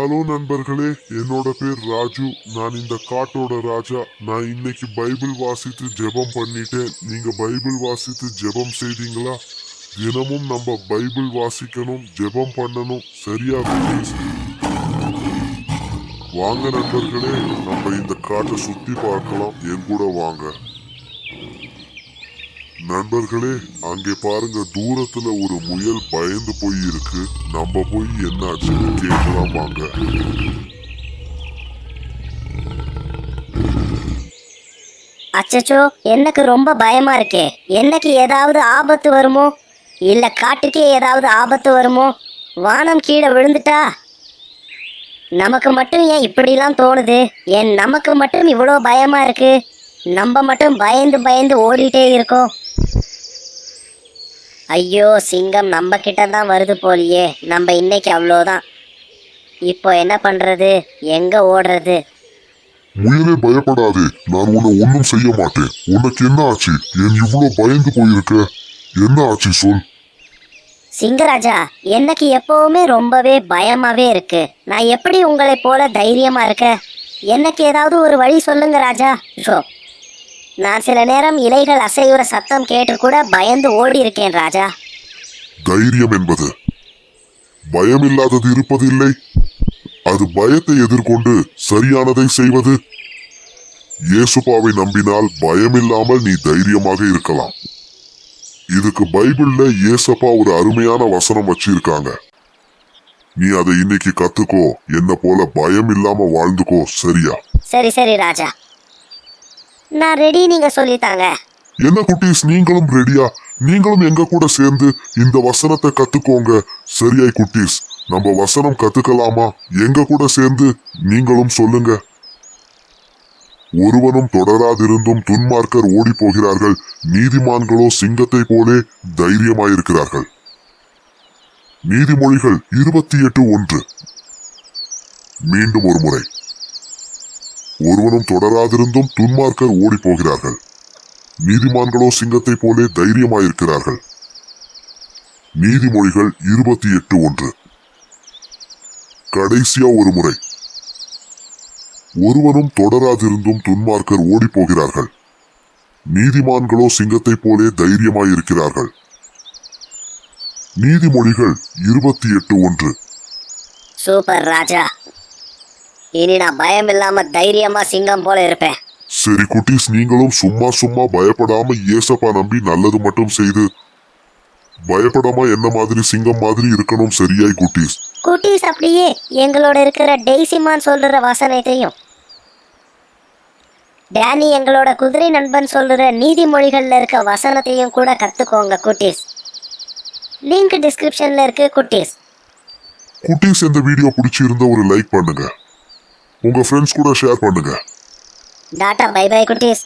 Hello நண்பர்களே என்னோட பேர் ராஜு. நான் இந்த காட்டோட ராஜா. நான் இன்னைக்கு பைபிள் வாசித்து ஜெபம் பண்ணிட்டேன். நீங்க பைபிள் வாசித்து ஜெபம் செய்தீங்களா? தினமும் நம்ம பைபிள் வாசிக்கணும் ஜெபம் பண்ணணும். சரியா வாங்க நண்பர்களே நம்ம இந்த காட்டை சுத்தி பார்க்கலாம். என் கூட வாங்க. நண்பர்களே அங்கே பாருங்க தூரத்துல ஒரு முயல் பயந்து போய் இருக்கு நம்ம போய் என்ன கேட்கலாம் வாங்க. அச்சச்சோ எனக்கு ரொம்ப பயமா இருக்கே. என்னைக்கு ஏதாவது ஆபத்து வருமோ? இல்ல காட்டுக்கே ஏதாவது ஆபத்து வருமோ? வானம் கீழே விழுந்துட்டா? நமக்கு மட்டும் ஏன் இப்படிலாம் தோணுது? ஏன் நமக்கு மட்டும் இவ்வளோ பயமா இருக்கு? நம்ம மட்டும் பயந்து பயந்து ஓடிட்டே இருக்கோம். ஐயோ சிங்கம் நம்ம கிட்ட தான் வருது போலியே. நம்ம இன்னைக்கு அவ்வளோதான். இப்போ என்ன பண்றது? எங்க ஓடுறது? முயலே பயப்படாதே. நான் உன்னை ஒன்றும் செய்ய மாட்டேன். உனக்கு என்ன ஆச்சு? ஏன் இவ்வளோ பயந்து போயிருக்க? என்ன ஆச்சு சொல். சிங்கராஜா எனக்கு எப்பவுமே ரொம்பவே பயமாவே இருக்கு. நான் எப்படி உங்களை போல தைரியமா இருக்க? எனக்கு ஏதாவது ஒரு வழி சொல்லுங்க ராஜா. நான் சில நேரம் இலைகள் அசையுற சத்தம் கேட்டு கூட பயந்து ஓடி இருக்கேன் ராஜா. தைரியம் என்பது. பயமில்லாதது இருப்பதில்லை அது பயத்தை எதிர்கொண்டு சரியானதை செய்வது. இயேசுபாவை நம்பினால் பயமில்லாமல் நீ தைரியமாக இருக்கலாம். இதுக்கு பைபிள்ல இயேசப்பா ஒரு அருமையான வசனம் வச்சிருக்காங்க. நீ அதை இன்னைக்கு கத்துக்கோ. என்ன போல பயம் இல்லாம வாழ்ந்துக்கோ சரியா? சரி சரி ராஜா. நான் ரெடி நீங்க சொல்லித்தாங்க. என்ன குட்டீஸ் நீங்களும் ரெடியா நீங்களும் எங்க கூட சேர்ந்து இந்த வசனத்தை கத்துக்கோங்க. சரியாய் குட்டீஸ் நம்ம வசனம் கத்துக்கலாமா? எங்க கூட சேர்ந்து நீங்களும் சொல்லுங்க. ஒருவனும் தொடராதிருந்தும் துன்மார்க்கர் ஓடி போகிறார்கள் நீதிமான்களோ சிங்கத்தை போலே தைரியமாயிருக்கிறார்கள். நீதிமொழிகள் இருபத்தி எட்டு ஒன்று. மீண்டும் ஒரு முறை. ஒருவனும் தொடராதிருந்தும் துன்மார்க்கர் ஓடி போகிறார்கள் நீதிமான்களோ சிங்கத்தை போலே தைரியமாயிருக்கிறார்கள். நீதிமொழிகள் இருபத்தி எட்டு ஒன்று. கடைசியா ஒரு முறை. ஒருவனும் தொடராதிருந்தும் துன்மார்க்கர் ஓடி போகிறார்கள் நீதிமான்களோ சிங்கத்தை போலே தைரியமாயிருக்கிறார்கள். நீதிமொழிகள் இருபத்தி எட்டு ஒன்று. சூப்பர் ராஜா. இனி நான் பயம் இல்லாம தைரியமா சிங்கம் போல இருப்பேன். சரி குட்டீஸ் நீங்களும் சும்மா சும்மா பயப்படாம ஏசப்பா நம்பி நல்லது மட்டும் செய்து. பயப்படாம என்ன மாதிரி சிங்கம் மாதிரி இருக்கணும் சரியாய் குட்டீஸ். குட்டீஸ் அப்படியே எங்களோட இருக்கிற டெய்சிமான் சொல்ற வசனத்தையும் டேனி எங்களோட குதிரை நண்பன் சொல்ற நீதிமொழிகள்ல இருக்க வசனத்தையும் கூட கத்துக்கோங்க குட்டீஸ். லிங்க் டிஸ்கிரிப்ஷன்ல இருக்கு குட்டீஸ். குட்டீஸ் இந்த வீடியோ பிடிச்சிருந்தா ஒரு லைக் பண்ணுங்க. உங்க ஃப்ரெண்ட்ஸ் கூட ஷேர் பண்ணுங்க. டாட்டா பை பை குட்டீஸ்.